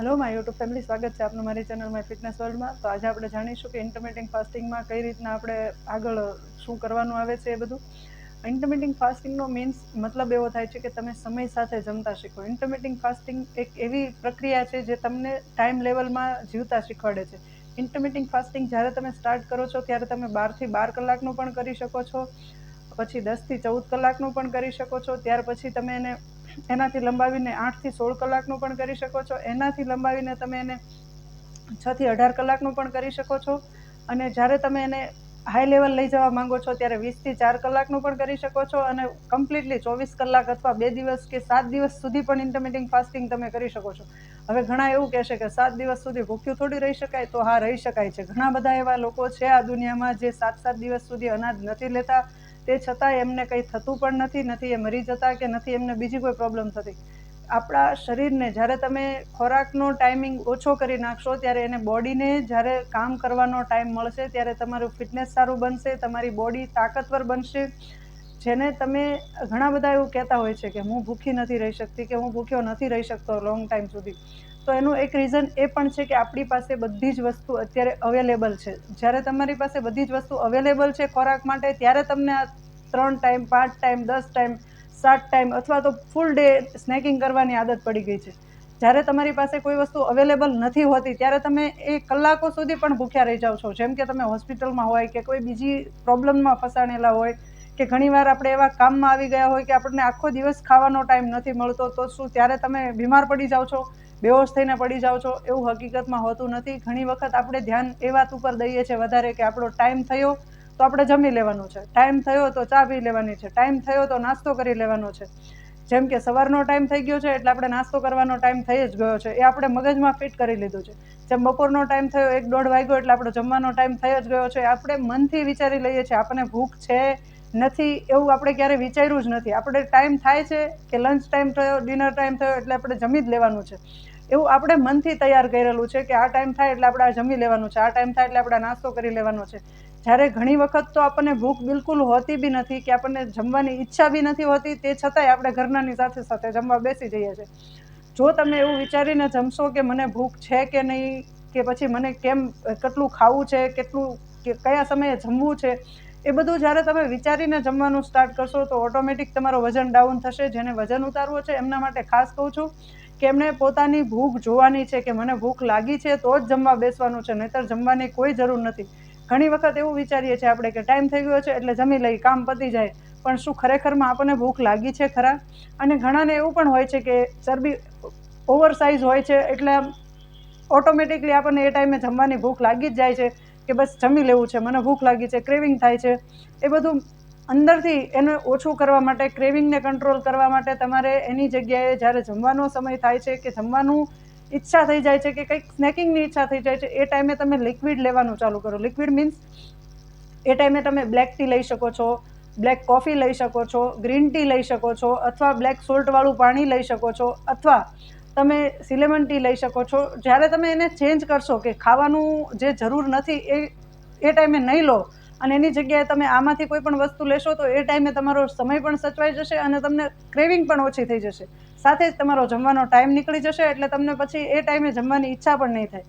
Hello my YouTube family સ્વાગત છે આપનું મારી ચેનલ માય ફિટનેસ વર્લ્ડમાં તો આજે આપણે જાણીશું કે ઇન્ટરમિટિંગ ફાસ્ટિંગમાં કઈ રીતના આપણે આગળ શું કરવાનું આવે છે એ બધું. ઇન્ટરમિટિંગ ફાસ્ટિંગનો મીન્સ મતલબ એવો થાય છે કે તમે સમય સાથે જમતા શીખો. ઇન્ટરમિટિંગ ફાસ્ટિંગ એક એવી પ્રક્રિયા છે જે તમને ટાઈમ લેવલમાં જીવતા શીખવાડે છે. ઇન્ટરમિટિંગ ફાસ્ટિંગ જ્યારે તમે સ્ટાર્ટ કરો છો, ત્યારે તમે બારથી બાર કલાકનું પણ કરી શકો છો, પછી દસથી ચૌદ કલાકનું પણ કરી શકો છો, ત્યાર પછી તમે એને એનાથી લંબાવીને આઠથી સોળ કલાકનું પણ કરી શકો છો. એનાથી લંબાવીને તમે એને છથી અઢાર કલાકનું પણ કરી શકો છો. અને જ્યારે તમે એને હાઈ લેવલ લઈ જવા માંગો છો, ત્યારે વીસથી ચાર કલાકનું પણ કરી શકો છો અને કમ્પ્લીટલી ચોવીસ કલાક અથવા બે દિવસ કે સાત દિવસ સુધી પણ ઇન્ટરમિટિંગ ફાસ્ટિંગ તમે કરી શકો છો. હવે ઘણા એવું કહેશે કે સાત દિવસ સુધી ભૂખ્યું થોડી રહી શકાય, તો હા, રહી શકાય છે. ઘણા બધા એવા લોકો છે આ દુનિયામાં જે સાત સાત દિવસ સુધી અનાજ નથી લેતા. તે છતાં એમને કંઈ થતું પણ નથી નથી એ મરી જતા કે નથી એમને બીજી કોઈ પ્રોબ્લેમ થતી. આપણા શરીરને જ્યારે તમે ખોરાકનો ટાઈમિંગ ઓછો કરી નાખશો, ત્યારે એને બોડીને જ્યારે કામ કરવાનો ટાઈમ મળશે, ત્યારે તમારું ફિટનેસ સારું બનશે, તમારી બોડી તાકતવર બનશે. જેને તમે ઘણા બધા એવું કહેતા હોય છે કે હું ભૂખી નથી રહી શકતી, કે હું ભૂખ્યો નથી રહી શકતો લોંગ ટાઈમ સુધી. તો એનું એક રીઝન એ પણ છે કે આપણી પાસે બધી જ વસ્તુ અત્યારે અવેલેબલ છે. જ્યારે તમારી પાસે બધી જ વસ્તુ અવેલેબલ છે ખોરાક માટે, ત્યારે તમને આ ત્રણ ટાઈમ પાંચ ટાઈમ દસ ટાઈમ સાત ટાઈમ અથવા તો ફૂલ ડે સ્નેકિંગ કરવાની આદત પડી ગઈ છે. જ્યારે તમારી પાસે કોઈ વસ્તુ અવેલેબલ નથી હોતી, ત્યારે તમે એ કલાકો સુધી પણ ભૂખ્યા રહી જાઓ છો. જેમ કે તમે હોસ્પિટલમાં હોય કે કોઈ બીજી પ્રોબ્લેમમાં ફસાણેલા હોય કે ઘણીવાર આપણે એવા કામમાં આવી ગયા હોય કે આપણને આખો દિવસ ખાવાનો ટાઈમ નથી મળતો, તો શું ત્યારે તમે બીમાર પડી જાઓ છો? બેહોશ થઈને પડી જાઓ છો, એવું હકીકતમાં હોતું નથી. ઘણી વખત આપણે ધ્યાન એ વાત ઉપર દઈએ છીએ વધારે કે આપણો ટાઈમ થયો તો આપણે જમી લેવાનું છે. ટાઈમ થયો તો ચા પી લેવાની છે. ટાઈમ થયો તો નાસ્તો કરી લેવાનો છે. જેમ કે સવારનો ટાઈમ થઈ ગયો છે એટલે આપણે નાસ્તો કરવાનો ટાઈમ થઈ જ ગયો છે. એ આપણે મગજમાં ફિટ કરી લીધું છે. જેમ બપોરનો ટાઈમ થયો, એક દોઢ વાગ્યો એટલે આપણો જમવાનો ટાઈમ થઈ જ ગયો છે. આપણે મનથી વિચારી લઈએ છીએ, આપણને ભૂખ છે નથી એવું આપણે ક્યારે વિચાર્યું જ નથી. આપણે ટાઈમ થાય છે કે લંચ ટાઈમ થયો, ડિનર ટાઈમ થયો એટલે આપણે જમી જ લેવાનું છે. એવું આપણે મનથી તૈયાર કરેલું છે કે આ ટાઈમ થાય એટલે આપણે આ જમી લેવાનું છે, આ ટાઈમ થાય એટલે આપણે નાસ્તો કરી લેવાનો છે. જ્યારે ઘણી વખત તો આપણને ભૂખ બિલકુલ હોતી બી નથી કે આપણને જમવાની ઈચ્છા બી નથી હોતી, તે છતાંય આપણે ઘરનાની સાથે સાથે જમવા બેસી જઈએ છીએ. જો તમે એવું વિચારીને જમશો કે મને ભૂખ છે કે નહીં, કે પછી મને કેમ, કેટલું ખાવું છે, કેટલું, કે કયા સમયે જમવું છે, એ બધું જ્યારે તમે વિચારીને જમવાનું સ્ટાર્ટ કરશો તો ઓટોમેટિક તમારો વજન ડાઉન થશે, જેને વજન ઉતારવો છે એમના માટે ખાસ કહું છું કે એમણે પોતાની ભૂખ જોવાની છે કે મને ભૂખ લાગી છે, તો જ જમવા બેસવાનું છે, નહીતર જમવાની કોઈ જરૂર નથી. ઘણી વખત એવું વિચારીએ છીએ આપણે કે ટાઈમ થઈ ગયો છે એટલે જમી લઈ કામ પતી જાય, પણ શું ખરેખરમાં આપણને ભૂખ લાગી છે ખરા? અને ઘણાને એવું પણ હોય છે કે ચરબી ઓવર સાઇઝ હોય છે, એટલે ઓટોમેટિકલી આપણને એ ટાઈમે જમવાની ભૂખ લાગી જ જાય છે કે બસ જમી લેવું છે, મને ભૂખ લાગી છે, ક્રેવિંગ થાય છે, એ બધું અંદરથી એને ઓછું કરવા માટે ક્રેવિંગને કંટ્રોલ કરવા માટે તમારે એની જગ્યાએ જ્યારે જમવાનો સમય થાય છે કે જમવાનું ઈચ્છા થઈ જાય છે કે કંઈક સ્નેકિંગની ઈચ્છા થઈ જાય છે, એ ટાઈમે તમે લિક્વિડ લેવાનું ચાલુ કરો. લિક્વિડ મીન્સ એ ટાઈમે તમે બ્લેક ટી લઈ શકો છો બ્લેક કોફી લઈ શકો છો ગ્રીન ટી લઈ શકો છો, અથવા બ્લેક સોલ્ટવાળું પાણી લઈ શકો છો, અથવા તમે સિલેમન ટી લઈ શકો છો. જ્યારે તમે એને ચેન્જ કરશો કે ખાવાનું જે જરૂર નથી, એ એ ટાઈમે નહીં લો અને એની જગ્યાએ તમે આમાંથી કોઈ પણ વસ્તુ લેશો તો એ ટાઈમે તમારો સમય પણ સચવાઈ જશે અને તમને ક્રેવિંગ પણ ઓછી થઈ જશે. સાથે જ તમારો જમવાનો ટાઈમ નીકળી જશે એટલે તમને પછી એ ટાઈમે જમવાની ઈચ્છા પણ નહીં થાય.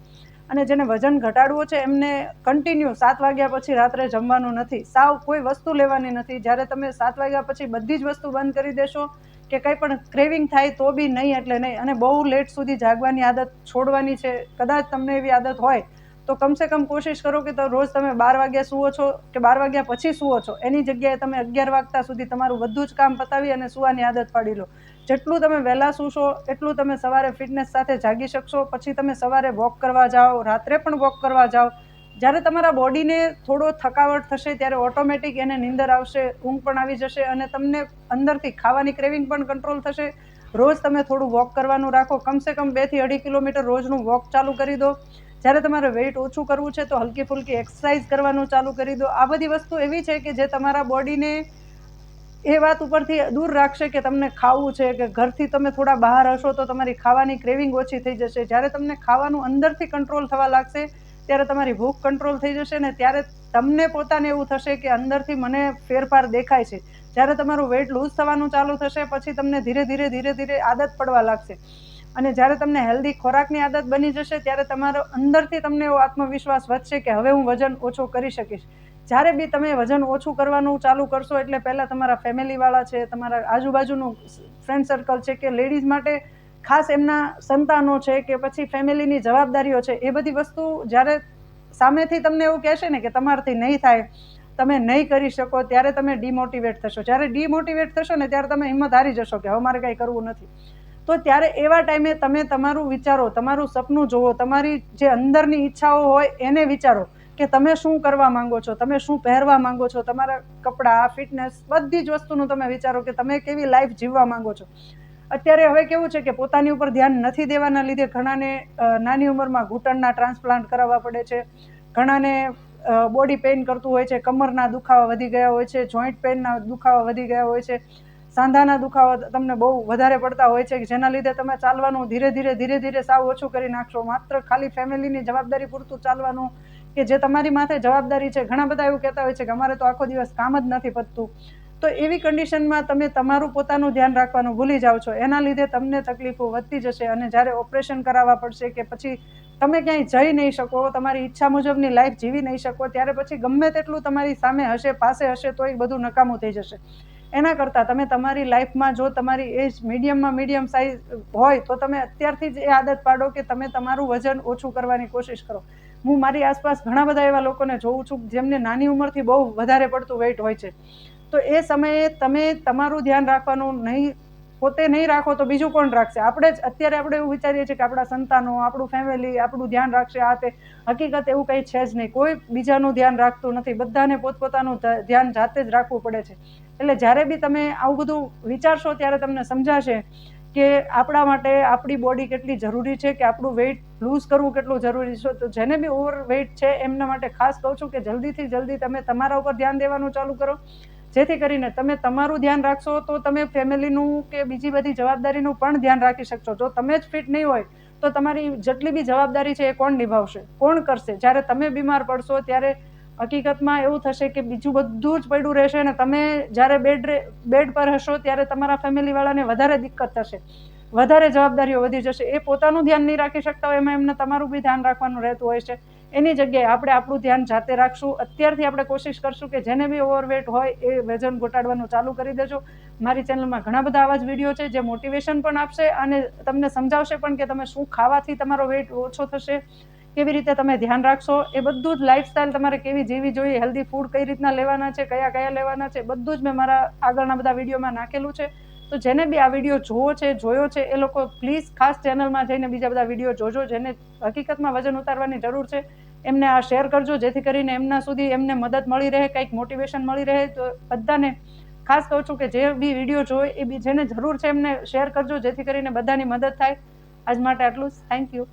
અને જેને વજન ઘટાડવું છે એમને કન્ટિન્યુ સાત વાગ્યા પછી રાત્રે જમવાનું નથી. સાવ કોઈ વસ્તુ લેવાની નથી. જ્યારે તમે સાત વાગ્યા પછી બધી જ વસ્તુ બંધ કરી દેશો કે કંઈ પણ ક્રેવિંગ થાય તો બી નહીં એટલે નહીં. અને બહુ લેટ સુધી જાગવાની આદત છોડવાની છે. કદાચ તમને એવી આદત હોય તો કમસે કમ કોશિશ કરો કે રોજ તમે બાર વાગ્યા સુવો છો કે બાર વાગ્યા પછી સુવો છો. એની જગ્યાએ તમે અગિયાર વાગતા સુધી તમારું બધું જ કામ પતાવી અને સુવાની આદત પાડી લો. જેટલું તમે વહેલા સૂશો, એટલું તમે સવારે ફિટનેસ સાથે જાગી શકશો. પછી તમે સવારે વોક કરવા જાઓ, રાત્રે પણ વોક કરવા જાઓ. જ્યારે તમારા બોડીને થોડો થકાવટ થશે ત્યારે ઓટોમેટિક એને નીંદર આવશે, ઊંઘ પણ આવી જશે અને તમને અંદરથી ખાવાની ક્રેવિંગ પણ કંટ્રોલ થશે. રોજ તમે થોડું વોક કરવાનું રાખો. કમસે કમ બેથી અઢી કિલોમીટર રોજનું વોક ચાલુ કરી દો. જ્યારે તમારે વેઇટ ઓછું કરવું છે તો હલકી ફુલકી એક્સરસાઇઝ કરવાનું ચાલુ કરી દો. આ બધી વસ્તુ એવી છે કે જે તમારા બોડીને એ વાત ઉપરથી દૂર રાખશે કે તમને ખાવું છે કે ઘરથી તમે થોડા બહાર હશો તો તમારી ખાવાની ક્રેવિંગ ઓછી થઈ જશે. જ્યારે તમને ખાવાનું અંદરથી કંટ્રોલ થવા લાગશે, ત્યારે તમારી ભૂખ કંટ્રોલ થઈ જશે ને ત્યારે તમને પોતાને એવું થશે કે અંદરથી મને ફેરફાર દેખાય છે. જ્યારે તમારું વેઇટ લૂઝ થવાનું ચાલુ થશે, પછી તમને ધીરે ધીરે ધીરે ધીરે આદત પડવા લાગશે. અને જ્યારે તમને હેલ્ધી ખોરાકની આદત બની જશે, ત્યારે તમારો અંદરથી તમને એવો આત્મવિશ્વાસ વધશે કે હવે હું વજન ઓછું કરી શકીશ. જ્યારે બી તમે વજન ઓછું કરવાનું ચાલુ કરશો, એટલે પહેલાં તમારા ફેમિલીવાળા છે, તમારા આજુબાજુનું ફ્રેન્ડ સર્કલ છે કે લેડીઝ માટે ખાસ એમના સંતાનો છે કે પછી ફેમિલીની જવાબદારીઓ છે, એ બધી વસ્તુ જ્યારે સામેથી તમને એવું કહેશે ને કે તમારાથી નહીં થાય, તમે નહીં કરી શકો, ત્યારે તમે ડિમોટિવેટ થશો. જ્યારે ડિમોટિવેટ થશો ને ત્યારે તમે હિંમત હારી જશો કે હવે મારે કાંઈ કરવું નથી. તો ત્યારે એવા ટાઈમે તમે તમારું વિચારો, તમારું સપનું જુઓ, તમારી જે અંદરની ઈચ્છાઓ હોય એને વિચારો કે તમે શું કરવા માંગો છો, તમે શું પહેરવા માંગો છો, તમારા કપડાં, ફિટનેસ બધી જ વસ્તુનું તમે વિચારો કે તમે કેવી લાઈફ જીવવા માંગો છો. અત્યારે હવે કેવું છે કે પોતાની ઉપર ધ્યાન નથી દેવાના લીધે ઘણાને નાની ઉંમરમાં ઘૂંટણના ટ્રાન્સપ્લાન્ટ કરાવવા પડે છે. ઘણાને બોડી પેઇન કરતું હોય છે, કમરના દુખાવા વધી ગયા હોય છે, જોઈન્ટ પેઇનના દુખાવા વધી ગયા હોય છે. સાંધાના દુખાવા તમને બહુ વધારે પડતા હોય છે કે જેના લીધે તમે ચાલવાનું ધીરે ધીરે ધીરે ધીરે સાવ ઓછું કરી નાખશો. માત્ર ખાલી ફેમિલીની જવાબદારી પૂરતું ચાલવાનું કે જે તમારી માથે જવાબદારી છે. ઘણા બધા એવું કહેતા હોય છે કે અમારે તો આખો દિવસ કામ જ નથી પતતું. તો એવી કન્ડિશનમાં તમે તમારું પોતાનું ધ્યાન રાખવાનું ભૂલી જાઓ છો. એના લીધે તમને તકલીફો વધતી જશે અને જ્યારે ઓપરેશન કરાવવા પડશે કે પછી તમે ક્યાંય જઈ નહીં શકો, તમારી ઈચ્છા મુજબની લાઈફ જીવી નહીં શકો, ત્યારે પછી ગમે તેટલું તમારી સામે હશે, પાસે હશે તો એ બધું નકામું થઈ જશે. એના કરતાં તમે તમારી લાઈફમાં જો તમારી એજ મીડિયમમાં મીડિયમ સાઇઝ હોય, તો તમે અત્યારથી જ એ આદત પાડો કે તમે તમારું વજન ઓછું કરવાની કોશિશ કરો. હું મારી આસપાસ ઘણા બધા એવા લોકોને જોઉં છું જેમને નાની ઉંમરથી બહુ વધારે પડતું વેઇટ હોય છે. તો એ સમયે તમે તમારું ધ્યાન રાખવાનું નહીં પોતે નહીં રાખો તો બીજું કોણ રાખશે? આપણે જ અત્યારે આપણે એવું વિચારીએ છીએ કે આપણા સંતાનો, આપણું ફેમિલી આપણું ધ્યાન રાખશે. આ તે હકીકત એવું કંઈ છે જ નહીં. કોઈ બીજાનું ધ્યાન રાખતું નથી. બધાને પોતપોતાનું ધ્યાન જાતે જ રાખવું પડે છે. એટલે જ્યારે બી તમે આવું બધું વિચારશો ત્યારે તમને સમજાશે કે આપણા માટે આપણી બોડી કેટલી જરૂરી છે, કે આપણું વેઇટ લૂઝ કરવું કેટલું જરૂરી છે. તો જેને બી ઓવર વેઇટ છે, એમના માટે ખાસ કહું છું કે જલ્દીથી જલ્દી તમે તમારા ઉપર ધ્યાન દેવાનું ચાલુ કરો. જેથી કરીને તમે તમારું ધ્યાન રાખશો તો તમે ફેમિલીનું કે બીજી બધી જવાબદારીનું પણ ધ્યાન રાખી શકશો. જો તમે જ ફિટ નહીં હોય, તો તમારી જેટલી બી જવાબદારી છે એ કોણ નિભાવશે? કોણ કરશે? જ્યારે તમે બીમાર પડશો, ત્યારે હકીકતમાં એવું થશે કે બીજું બધું જ પડ્યું રહેશે અને તમે જ્યારે બેડ બેડ પર હશો, ત્યારે તમારા ફેમિલીવાળાને વધારે દિક્કત થશે. વધારે જવાબદારીઓ વધી જશે. એ પોતાનું ધ્યાન નહીં રાખી શકતા હોય, એમાં એમને તમારું બી ધ્યાન રાખવાનું રહેતું હોય છે. એની જગ્યાએ આપણે આપણું ધ્યાન જાતે રાખશું. અત્યારથી આપણે કોશિશ કરશું કે જેને બી ઓવરવેટ હોય એ વજન ઘટાડવાનું ચાલુ કરી દેજો. મારી ચેનલમાં ઘણા બધા આવા જ વીડિયો છે જે મોટિવેશન પણ આપશે અને તમને સમજાવશે પણ કે તમે શું ખાવાથી તમારો વેટ ઓછો થશે, કેવી રીતે તમે ધ્યાન રાખશો, એ બધું જ લાઈફસ્ટાઈલ તમારે કેવી જીવી જોઈએ હેલ્ધી ફૂડ કઈ રીતના લેવાના છે, કયા કયા લેવાના છે, બધું જ મેં મારા આગળના બધા વિડીયોમાં નાખેલું છે. તો જેને બી આ વીડિયો જોવો છે, જોયો છે, એ લોકો પ્લીઝ ખાસ ચેનલમાં જઈને બીજા બધા વીડિયો જોજો, જેને હકીકતમાં વજન ઉતારવાની જરૂર છે, એમને આ શેર કરજો, જેથી કરીને એમના સુધી એમને મદદ મળી રહે, કંઈક મોટિવેશન મળી રહે. તો બધાને ખાસ કહું છું કે જે બી વીડિયો જોવે એ બી જેને જરૂર છે એમને શેર કરજો, જેથી કરીને બધાની મદદ થાય. આજ માટે આટલું જ. Thank you